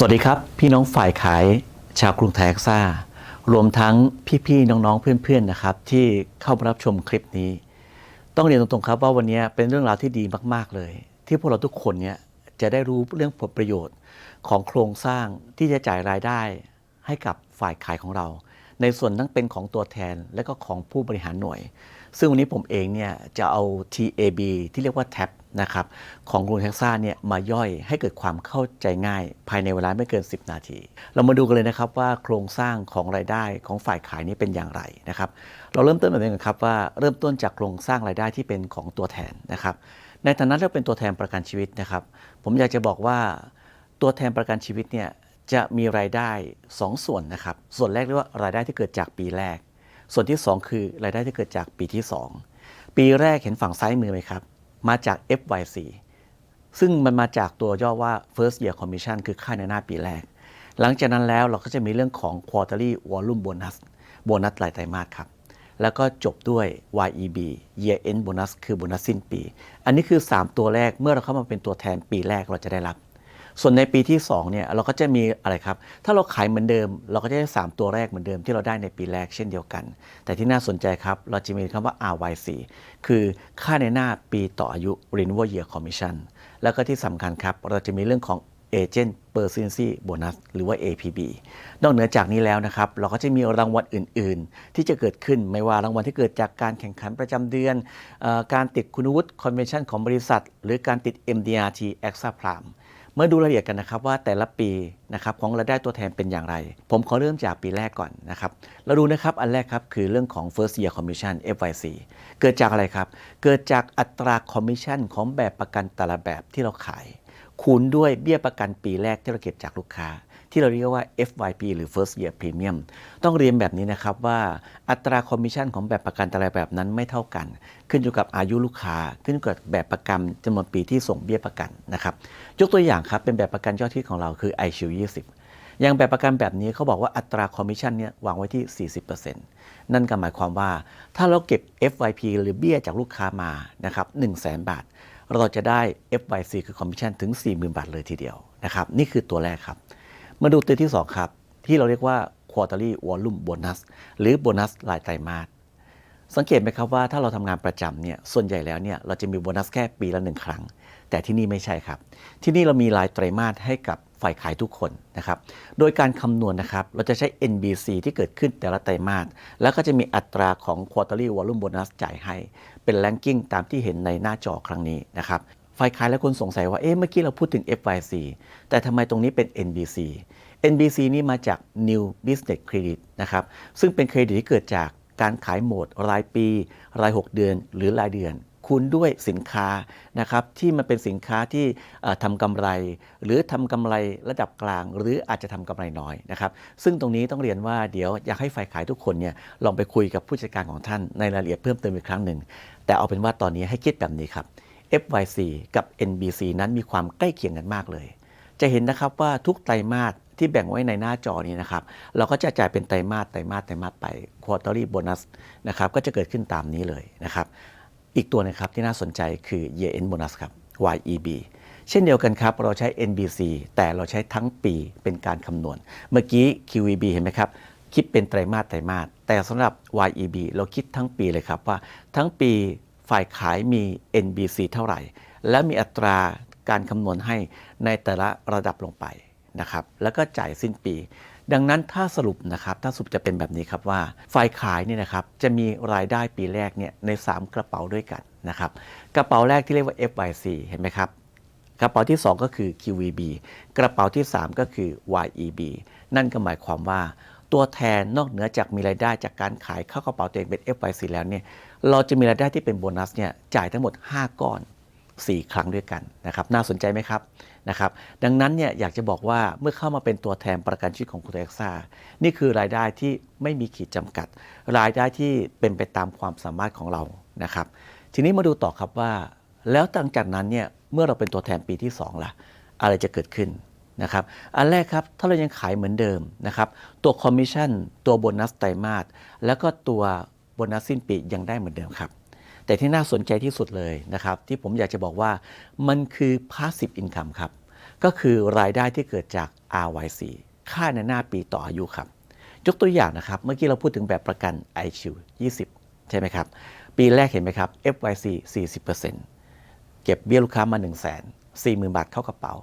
สวัสดีครับ พี่น้องฝ่ายขายชาวกรุงไทยแอคซ่ารวมทั้งพี่ๆน้องๆเพื่อนๆนะครับ ที่เข้ามารับชมคลิปนี้ ต้องเรียนตรงๆครับว่าวันนี้เป็นเรื่องราวที่ดีมากๆเลย ที่พวกเราทุกคนเนี่ยจะได้รู้เรื่องผลประโยชน์ของโครงสร้างที่จะจ่ายรายได้ให้กับฝ่ายขายของเรา ในส่วนทั้งเป็นของตัวแทนและก็ของผู้บริหารหน่วย ซึ่งวันนี้ผมเองเนี่ยจะเอา TAB ที่เรียกว่า TAP นะครับของกรุงเท็กซัสเนี่ยมาย่อยให้เกิดความเข้าใจง่าย ภายในเวลาไม่เกิน 10 นาที เรามาดูกันเลยนะครับว่าโครงสร้างของรายได้ของฝ่ายขายนี้เป็นอย่างไรนะครับเราเริ่มต้นแบบนี้กันครับว่าเริ่มต้นจากโครงสร้างรายได้ที่เป็นของตัวแทนนะครับในฐานะที่เราเป็นตัวแทนประกันชีวิตนะครับ ผมอยากจะบอกว่าตัวแทนประกันชีวิตเนี่ยจะมีรายได้ 2 ส่วนนะครับส่วนแรกเรียกว่ารายได้ที่เกิดจากปีแรก ส่วนที่ 2 คือรายได้ที่เกิดจากปีที่ 2 ปีแรกเห็นฝั่งซ้ายมือไหมครับ มาจาก FYC ซึ่งมันมาจากตัวย่อว่า first year commission คือค่าในหน้าปีแรก หลังจากนั้นแล้วเราก็จะมีเรื่องของ quarterly volume bonus โบนัสรายไตรมาสครับ แล้วก็จบด้วย YEB year end bonus คือโบนัสสิ้นปี อันนี้คือ 3 ตัวแรกเมื่อเราเข้ามาเป็นตัวแทนปีแรกเราจะได้รับ ส่วนในปีที่2เนี่ยเราก็จะมีอะไรครับ ถ้าเราขายเหมือนเดิม เราก็จะได้ 3 ตัวแรกเหมือนเดิมที่เราได้ในปีแรกเช่นเดียวกัน แต่ที่น่าสนใจครับ เราจะมีคำว่า RYC คือค่าในหน้าปีต่ออายุ Renewal Year Commission แล้วก็ที่สำคัญครับ เราจะมีเรื่องของ Agent Persistency Bonus หรือว่า APB นอกเหนือจากนี้แล้วนะครับ เราก็จะมีรางวัลอื่น ๆ ที่จะเกิดขึ้นไม่ว่ารางวัลที่เกิดจากการแข่งขันประจำเดือนอการติดคุณวุฒิ Convention ของบริษัท หรือการติด MDRT Extra Prime เมื่อดูรายละเอียดกันนะครับว่าแต่ละปีนะครับของรายได้ตัวแทนเป็นอย่างไร ผมขอเริ่มจากปีแรกก่อนนะครับ เราดูนะครับอันแรกครับคือเรื่องของ first year commission FYC เกิดจากอะไรครับ เกิดจากอัตราคอมมิชชั่นของแบบประกันแต่ละแบบที่เราขาย คูณด้วยเบี้ยประกันปีแรกที่เราเก็บจากลูกค้า ที่เราเรียกว่า FYP หรือ first year premium ต้องเรียนแบบนี้นะครับว่าอัตราคอมมิชชั่นของแบบประกันแต่ละแบบนั้นไม่เท่ากัน ขึ้นอยู่กับอายุลูกค้า ขึ้นอยู่กับแบบประกันจำนวนปีที่ส่งเบี้ยประกันนะครับยกตัวอย่างครับเป็นแบบประกันยอดฮิตของเราคือ iShield 20อย่างแบบประกันแบบนี้เขาบอกว่าอัตราคอมมิชชั่นเนี่ยวางไว้ที่ 40%นั่นก็หมายความว่าถ้าเราเก็บ FYP หรือเบี้ยจากลูกค้ามานะครับ100,000 บาท เราจะได้ FYC คือคอมมิชชั่นถึง 40,000 บาทเลยทีเดียวนะครับ นี่คือตัวแรกครับ มาดูตัวที่ 2 ครับ ที่เราเรียกว่า quarterly volume bonus หรือโบนัสรายไตรมาสสังเกตไหมครับว่าถ้าเราทำงานประจำเนี่ยส่วนใหญ่แล้วเนี่ยเราจะมีโบนัสแค่ปีละหนึ่งครั้ง แต่ที่นี่ไม่ใช่ครับ ที่นี่เรามีรายไตรมาสให้กับฝ่ายขายทุกคนนะครับโดยการคำนวณนะครับเราจะใช้ NBC ที่เกิดขึ้นแต่ละไตรมาสแล้วก็จะมีอัตราของ quarterly volume bonus จ่ายให้ เป็น ranking ตามที่เห็นในหน้าจอครั้งนี้นะครับ ฝ่ายขายและคนสงสัยว่า เอ๊ะ เมื่อกี้เราพูดถึง FYC แต่ทำไมตรงนี้เป็น NBC NBC นี่มาจาก New Business Credit นะครับ ซึ่งเป็นเครดิตที่เกิดจากการขายโหมด รายปี ราย 6 เดือน หรือรายเดือน คูณด้วยสินค้านะครับที่มันเป็นสินค้าที่ทำกำไร หรือทำกำไรระดับกลาง หรืออาจจะทำกำไรน้อยนะครับ ซึ่งตรงนี้ต้องเรียนว่าเดี๋ยวอยากให้ฝ่ายขายทุกคนเนี่ยลองไปคุยกับผู้จัดการของท่านในรายละเอียดเพิ่มเติมอีกครั้งหนึ่งแต่เอาเป็นว่าตอนนี้ให้คิดแบบนี้ครับ FYC กับ NBC นั้นมีความใกล้เคียงกันมากเลย จะเห็นนะครับว่าทุกไตรมาสที่แบ่งไว้ในหน้าจอนี้นะครับ เราก็จะจ่ายเป็นไตรมาสไตรมาสไตรมาสไป quarterly bonus นะครับก็จะเกิดขึ้นตามนี้เลยนะครับ อีกตัวนึงครับที่น่าสนใจคือ year end bonus ครับ YEB เช่นเดียวกันครับ เราใช้ NBC แต่เราใช้ทั้งปีเป็นการคำนวณ เมื่อกี้ QEB เห็นไหมครับคิดเป็นไตรมาสไตรมาสแต่สำหรับ YEB เราคิดทั้งปีเลยครับว่าทั้งปี ฝ่ายขายมี NBC เท่าไหร่ และมีอัตราการคำนวณให้ในแต่ละระดับลงไปนะครับ แล้วก็จ่ายสิ้นปี ดังนั้นถ้าสรุปนะครับ ถ้าสรุปจะเป็นแบบนี้ครับว่า ฝ่ายขายเนี่ยนะครับจะมีรายได้ปีแรกเนี่ยใน 3 กระเป๋าด้วยกันนะครับ กระเป๋าแรกที่เรียกว่า FYC เห็นไหมครับ กระเป๋าที่ 2 ก็คือ QVB กระเป๋าที่ 3 ก็คือ YEB นั่นก็หมายความว่า ตัวแทนนอกเหนือจากมีรายได้จากการขายเข้ากระเป๋าตัวเองเป็น FYC แล้วเนี่ยเราจะมีรายได้ที่เป็นโบนัสเนี่ยจ่ายทั้งหมด 5 ก้อน 4 ครั้งด้วยกันนะครับน่าสนใจไหมครับนะครับดังนั้นเนี่ยอยากจะบอกว่าเมื่อเข้ามาเป็นตัวแทนประกันชีวิตของคุณเอ็กซ่านี่คือรายได้ที่ไม่มีขีดจำกัด รายได้ที่เป็นไปตามความสามารถของเรานะครับทีนี้มาดูต่อครับว่า แล้วหลังจากนั้นเนี่ยเมื่อเราเป็นตัวแทนปีที่2ล่ะอะไรจะเกิดขึ้น นะครับอันแรกครับถ้าเรายังขายเหมือนเดิมนะครับตัวคอมมิชชั่นตัวโบนัสไตรมาสแล้วก็ตัวโบนัสสิ้นปียังได้เหมือนเดิมครับแต่ที่น่าสนใจที่สุดเลยนะครับที่ผมอยากจะบอกว่ามันคือ passive income ครับก็คือรายได้ที่เกิดจาก RYC ค่าในหน้าปีต่ออายุครับ ยกตัวอย่างนะครับเมื่อกี้เราพูดถึงแบบประกัน IQ 20 ใช่ไหมครับ ปีแรกเห็นไหมครับ FYC 40%เก็บเบี้ยลูกค้ามา1 4 0 0 0 0 บาทเข้ากระเป๋า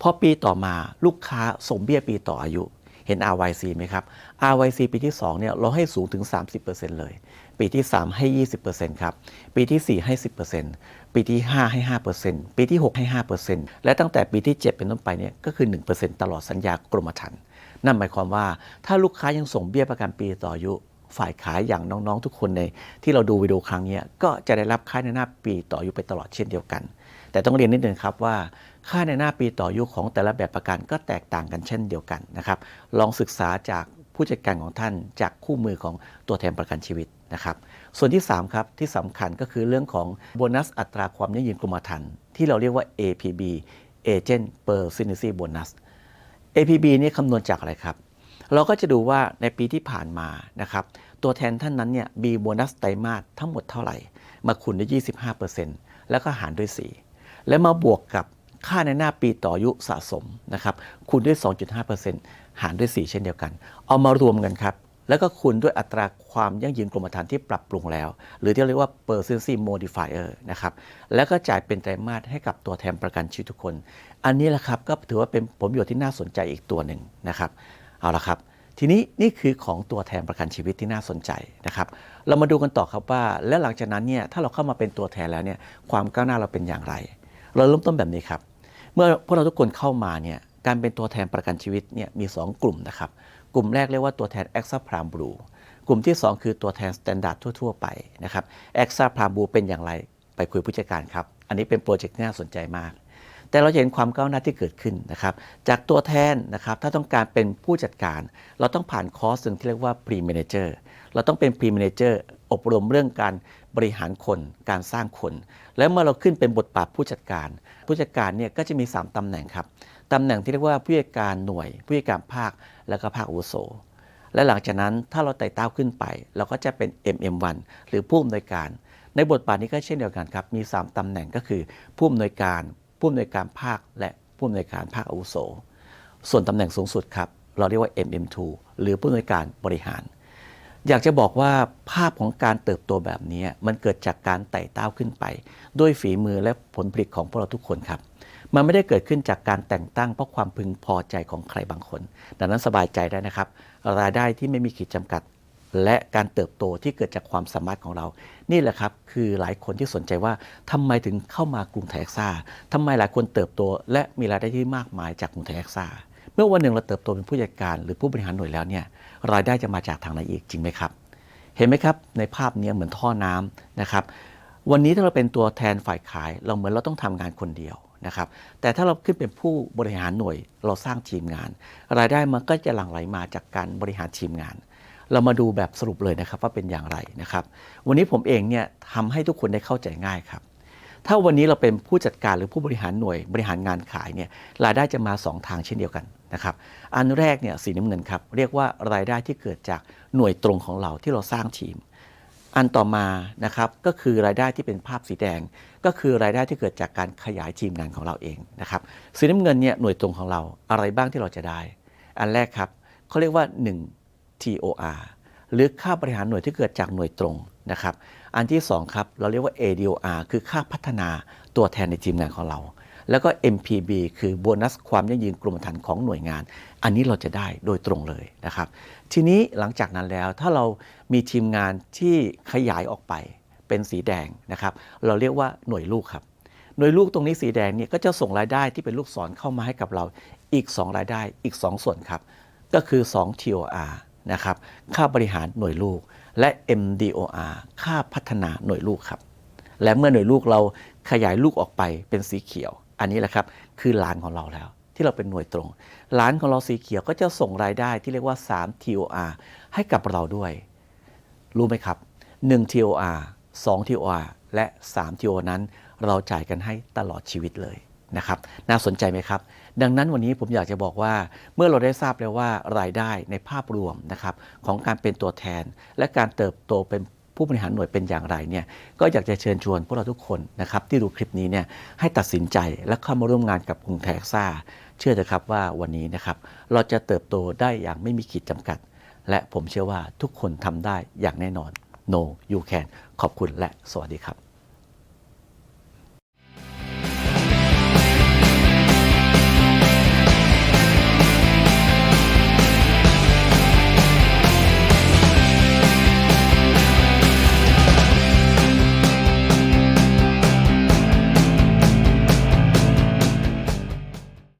พอปีต่อมาลูกค้าส่งเบี้ยปีต่ออายุ เห็น RYC ไหมครับ RYC ปีที่ 2 เนี่ยเราให้สูงถึง 30%เลย ปีที่ 3 ให้ 20%ครับ ปีที่ 4 ให้ 10%ปีที่ 5 ให้ 5%ปีที่ 6 ให้ 5%และตั้งแต่ปีที่ 7 เป็นต้นไปเนี่ยก็คือ 1%ตลอดสัญญากรมธรรม์นั่นหมายความว่าถ้าลูกค้ายังส่งเบี้ยประกันปีต่ออายุฝ่ายขายอย่างน้องๆ ทุกคนในที่เราดูวิดีโอครั้งนี้ก็จะได้รับค่าในหน้าปีต่ออายุไปตลอดเช่นเดียวกัน แต่ต้องเรียนนิดนึงครับว่าค่าในหน้าปีต่ออายุของแต่ละแบบประกันก็แตกต่างกันเช่นเดียวกันนะครับ ลองศึกษาจากผู้จัดการของท่านจากคู่มือของตัวแทนประกันชีวิตนะครับ ส่วนที่ 3 ครับ ที่สำคัญก็คือเรื่องของโบนัสอัตราความยั่งยืนกรมธรรม์ที่เราเรียกว่า APB Agent Persistency Bonus APB นี่คำนวณจากอะไรครับ เราก็จะดูว่าในปีที่ผ่านมานะครับตัวแทนท่านนั้นเนี่ยมีโบนัสไตรมาสทั้งหมดเท่าไหร่ มาคูณด้วย 25%แล้วก็หารด้วย 4 แล้วมาบวกกับค่าในหน้าปีต่ออายุสะสมนะครับคูณด้วย 2.5%หารด้วย 4 เช่นเดียวกัน เอามารวมกันครับ แล้วก็คูณด้วยอัตราความยั่งยืนกรมธรรม์ที่ปรับปรุงแล้ว หรือที่เรียกว่า persistency modifier นะครับแล้วก็จ่ายเป็นไตรมาสให้กับตัวแทนประกันชีวิตทุกคน อันนี้แหละครับก็ถือว่าเป็นผลประโยชน์ที่น่าสนใจอีกตัวหนึ่งนะครับเอาละครับทีนี้นี่คือของตัวแทนประกันชีวิตที่น่าสนใจนะครับ เรามาดูกันต่อครับว่า แล้วหลังจากนั้นเนี่ยถ้าเราเข้ามาเป็นตัวแทนแล้วเนี่ยความก้าวหน้าเราเป็นอย่างไร เราเริ่มต้นแบบนี้ครับ เมื่อพวกเราทุกคนเข้ามาเนี่ยการเป็นตัวแทนประกันชีวิตเนี่ยมี 2 กลุ่มนะครับ กลุ่มแรกเรียกว่าตัวแทน a x a p r a m Blue กลุ่มที่ 2 คือตัวแทน Standard ทั่ว ๆ ไปนะครับ a x a p r a m Blue เป็นอย่างไรไปคุยผู้จัดการครับ อันนี้เป็นโปรเจกต์ที่น่าสนใจมาก แต่เราจะเห็นความก้าวหน้าที่เกิดขึ้นนะครับจากตัวแทนนะครับถ้าต้องการเป็นผู้จัดการ เราต้องผ่านคอร์สหนึ่งที่เรียกว่า Pre Manager เราต้องเป็น Pre Manager อบรมเรื่องการบริหารคน การสร้างคน แล้วเมื่อเราขึ้นเป็นบทบาทผู้จัดการ ผู้จัดการเนี่ยก็จะมี 3ตำแหน่งครับตำแหน่งที่เรียกว่าผู้จัดการหน่วย ผู้จัดการภาค แล้วก็ภาคอุโสและหลังจากนั้นถ้าเราไต่เต้าขึ้นไป เราก็จะเป็น MM1 หรือผู้อำนวยการ ในบทบาทนี้ก็เช่นเดียวกันครับ มี 3ตำแหน่งก็คือผู้อำนวยการ ผู้อำนวยการภาคและผู้อำนวยการภาคอาวุโส ส่วนตำแหน่งสูงสุดครับ เราเรียกว่า MM2 หรือผู้อำนวยการบริหาร อยากจะบอกว่าภาพของการเติบโตแบบนี้มันเกิดจากการไต่เต้าขึ้นไป ด้วยฝีมือและผลผลิตของพวกเราทุกคนครับ มันไม่ได้เกิดขึ้นจากการแต่งตั้งเพราะความพึงพอใจของใครบางคน ดังนั้นสบายใจได้นะครับ รายได้ที่ไม่มีขีดจำกัด และการเติบโตที่เกิดจากความสามารถของเรา นี่แหละครับ คือหลายคนที่สนใจว่าทำไมถึงเข้ามากรุงไทยเอ็กซ่าทำไมหลายคนเติบโต และมีรายได้ที่มากมายจากกรุงไทยเอ็กซ่าเมื่อวันหนึ่งเราเติบโตเป็นผู้จัดการหรือผู้บริหารหน่วยแล้วเนี่ยรายได้จะมาจากทางไหนอีกจริงไหมครับ เห็นไหมครับในภาพนี้เหมือนท่อน้ำนะครับวันนี้ถ้าเราเป็นตัวแทนฝ่ายขาย เราเหมือนเราต้องทำงานคนเดียวนะครับแต่ถ้าเราขึ้นเป็นผู้บริหารหน่วยเราสร้างทีมงาน รายได้มันก็จะหลั่งไหลมาจากการบริหารทีมงาน เรามาดูแบบสรุปเลยนะครับว่าเป็นอย่างไรนะครับ วันนี้ผมเองเนี่ยทำให้ทุกคนได้เข้าใจง่ายครับ ถ้าวันนี้เราเป็นผู้จัดการหรือผู้บริหารหน่วยบริหารงานขายเนี่ยรายได้จะมา 2 ทางเช่นเดียวกันนะครับ อันแรกเนี่ยสีน้ำเงินครับเรียกว่ารายได้ที่เกิดจากหน่วยตรงของเราที่เราสร้างทีม อันต่อมานะครับก็คือรายได้ที่เป็นภาพสีแดง ก็คือรายได้ที่เกิดจากการขยายทีมงานของเราเองนะครับสีน้ำเงินเนี่ยหน่วยตรงของเราอะไรบ้างที่เราจะได้ อันแรกครับเขาเรียกว่า 1 TOR หรือค่าบริหารหน่วยที่เกิดจากหน่วยตรงนะครับอันที่2ครับเราเรียกว่า ADOR คือค่าพัฒนาตัวแทนในทีมงานของเรา แล้วก็ MPB คือโบนัสความยั่งยืนกรมธรรม์ของหน่วยงาน อันนี้เราจะได้โดยตรงเลยนะครับ ทีนี้หลังจากนั้นแล้วถ้าเรามีทีมงานที่ขยายออกไปเป็นสีแดงนะครับเราเรียกว่าหน่วยลูกครับหน่วยลูกตรงนี้สีแดงเนี่ยก็จะส่งรายได้ที่เป็นลูกศรเข้ามาให้กับเราอีก 2 รายได้อีก 2 ส่วนครับ ก็คือ 2 TOR นะครับค่าบริหารหน่วยลูก และ MDOR ค่าพัฒนาหน่วยลูกครับ และเมื่อหน่วยลูกเราขยายลูกออกไปเป็นสีเขียว อันนี้แหละครับคือหลานของเราแล้ว ที่เราเป็นหน่วยตรงหลานของเราสีเขียวก็จะส่งรายได้ที่เรียกว่า 3 TOR ให้กับเราด้วย รู้ไหมครับ 1 TOR 2 TOR และ 3 TOR นั้น เราจ่ายกันให้ตลอดชีวิตเลย นะครับน่าสนใจไหมครับ ดังนั้นวันนี้ผมอยากจะบอกว่าเมื่อเราได้ทราบแล้วว่ารายได้ในภาพรวมนะครับของการเป็นตัวแทน และการเติบโตเป็นผู้บริหารหน่วยเป็นอย่างไรเนี่ยก็อยากจะเชิญชวนพวกเราทุกคนนะครับที่ดูคลิปนี้เนี่ยให้ตัดสินใจและเข้ามาร่วมงานกับกรุงไทยแอกซ่า เชื่อเถอะครับว่าวันนี้นะครับเราจะเติบโตได้อย่างไม่มีขีดจำกัด และผมเชื่อว่าทุกคนทำได้อย่างแน่นอน No you can ขอบคุณและสวัสดีครับ